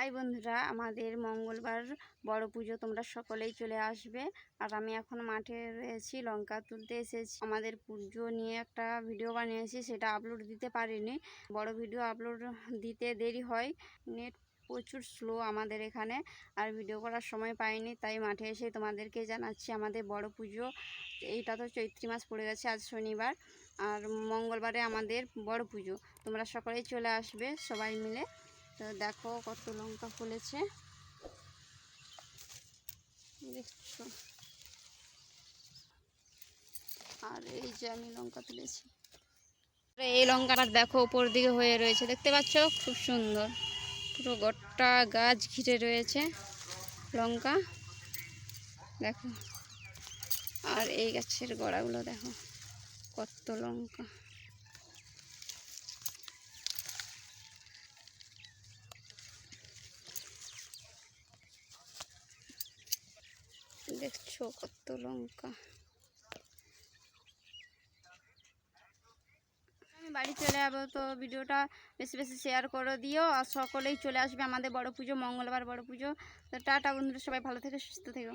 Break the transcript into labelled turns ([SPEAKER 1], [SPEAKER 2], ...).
[SPEAKER 1] High বন্ধুরা আমাদের মঙ্গলবার বড় পুজো তোমরা সকলেই চলে আসবে। আর আমি এখন মাঠে রয়েছি, লঙ্কা তুলতে এসেছি। আমাদের পুজো নিয়ে একটা ভিডিও বানিয়েছি, সেটা আপলোড দিতে পারিনি। বড় ভিডিও আপলোড দিতে দেরি হয়। নেট প্রচুর স্লো আমাদের এখানে। আর ভিডিও করার সময় পাইনি, তাই মাঠে এসে তোমাদেরকে জানাচ্ছি আমাদের বড় পুজো। এইটা তো চৈত্রী মাস পড়ে গেছে আজ শনিবার। আর মঙ্গলবারে আমাদের বড় পুজো। তোমরা সকলেই চলে আসবে সবাই মিলে। তো দেখো কত লঙ্কা ফুলেছে। দেখছ? আর এই যে আমি লঙ্কা তুলেছি। এই লঙ্কাটা দেখো উপর দিকে হয়ে রয়েছে, দেখতে পাচ্ছ? খুব সুন্দর। পুরো গোটা গাছ ঘিরে রয়েছে লঙ্কা। দেখো। আর এই গাছের গোড়াগুলো দেখো, কত লঙ্কা। দেখছ কত লঙ্কা। আমি বাড়ি চলে যাব, তো ভিডিওটা বেশি বেশি শেয়ার করে দিও, আর সকলেই চলে আসবে আমাদের বড় পুজো, মঙ্গলবার বড় পুজো। তো টাটা বন্ধুরা, সবাই ভালো থেকে, সুস্থ থেকো।